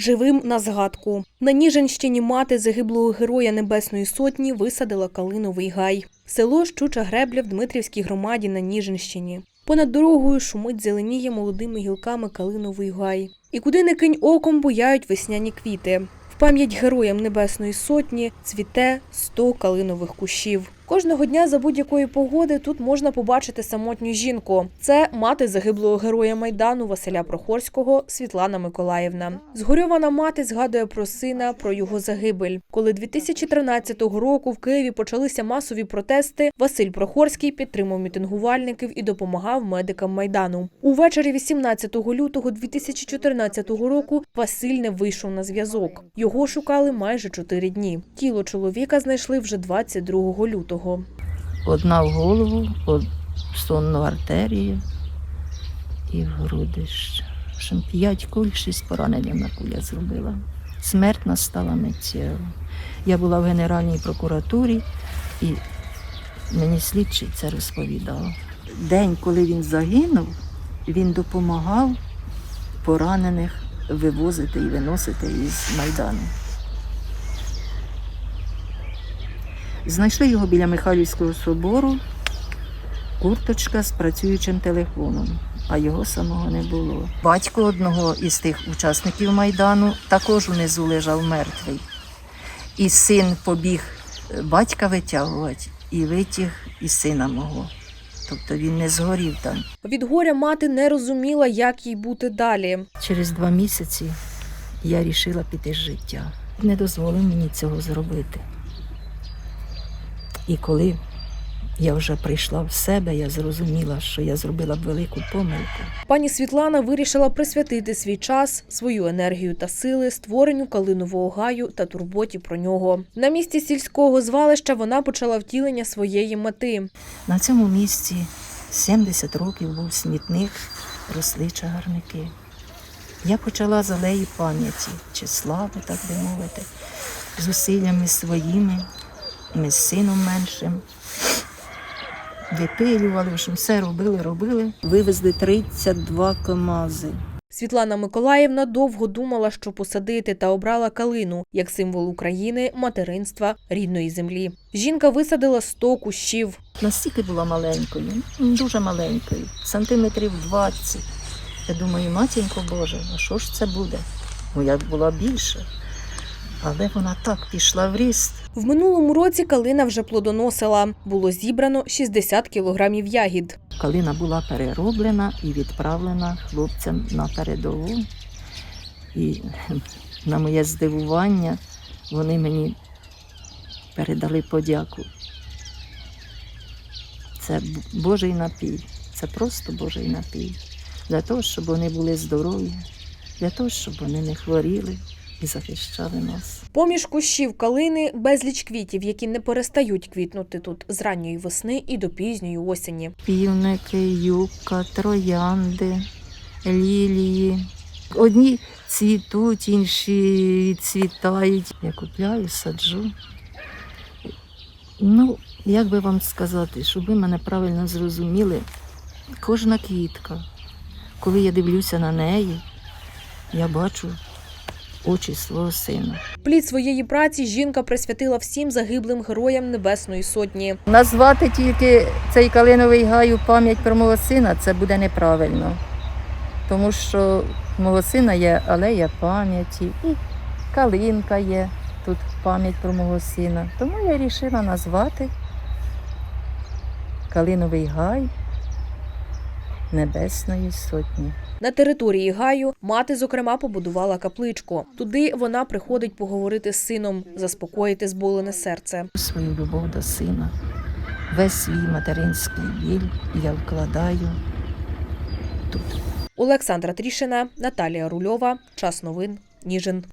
живим на згадку. На Ніжинщині мати загиблого героя Небесної Сотні висадила калиновий гай. Село Щуча Гребля в Дмитрівській громаді на Ніжинщині. Понад дорогою шумить зеленіє молодими гілками калиновий гай. І куди не кинь оком буяють весняні квіти. В пам'ять героям Небесної Сотні цвіте 100 калинових кущів. Кожного дня за будь-якої погоди тут можна побачити самотню жінку. Це мати загиблого героя майдану Василя Прохорського Світлана Миколаївна. Згорьована мати згадує про сина, про його загибель. Коли 2013 року в Києві почалися масові протести, Василь Прохорський підтримав мітингувальників і допомагав медикам майдану. Увечері 18 лютого 2014 року Василь не вийшов на зв'язок. Його шукали майже чотири дні. Тіло чоловіка знайшли вже 22 лютого. Одна в голову, од- сонну артерію і в груди п'ять куль, шість поранення на куля зробила. Смерть настала миттєво. Я була в Генеральній прокуратурі і мені слідчий це розповідав. День, коли він загинув, він допомагав поранених вивозити і виносити із Майдану. Знайшли його біля Михайлівського собору, курточка з працюючим телефоном, а його самого не було. Батько одного із тих учасників Майдану також унизу лежав мертвий. І син побіг е, батька витягувати і витяг і сина мого. Тобто він не згорів там. Від горя мати не розуміла, як їй бути далі. Через два місяці я вирішила піти з життя. Не дозволив мені цього зробити. І коли я вже прийшла в себе, я зрозуміла, що я зробила велику помилку. Пані Світлана вирішила присвятити свій час, свою енергію та сили створенню калинового гаю та турботі про нього. На місці сільського звалища вона почала втілення своєї мети. На цьому місці 70 років був смітник, росли чагарники. Я почала з алеї пам'яті, чи слави, так би мовити, зусиллями своїми, ми з сином меншим. Випилювали, в общем, все робили, робили. Вивезли 32 КАМАЗи. Світлана Миколаївна довго думала, що посадити та обрала калину як символ України, материнства, рідної землі. Жінка висадила 100 кущів. Настільки була маленькою, дуже маленькою, сантиметрів 20. Я думаю, матінко Боже, а що ж це буде? Ну, я була більше. Але вона так пішла в ріст. В минулому році калина вже плодоносила. Було зібрано 60 кілограмів ягід. Калина була перероблена і відправлена хлопцям на передову. І на моє здивування вони мені передали подяку. Це Божий напій, це просто Божий напій. Для того, щоб вони були здорові, для того, щоб вони не хворіли і захищали нас. Поміж кущів калини безліч квітів, які не перестають квітнути тут з ранньої весни і до пізньої осені. півники, юбка, троянди, лілії. Одні цвітуть, інші цвітають. Я купляю, саджу. Ну, як би вам сказати, щоб ви мене правильно зрозуміли, кожна квітка, коли я дивлюся на неї, я бачу очі свого сина. Плід своєї праці жінка присвятила всім загиблим героям Небесної Сотні. Назвати тільки цей калиновий гай у пам'ять про мого сина це буде неправильно. Тому що мого сина є алея пам'яті і калинка є тут пам'ять про мого сина. Тому я вирішила назвати Калиновий гай Небесної Сотні. На території гаю мати, зокрема, побудувала капличку. Туди вона приходить поговорити з сином, заспокоїти зболене серце. Свою любов до сина, весь свій материнський біль я вкладаю тут. Олександра Трішина, Наталія Рульова. Час новин. Ніжин.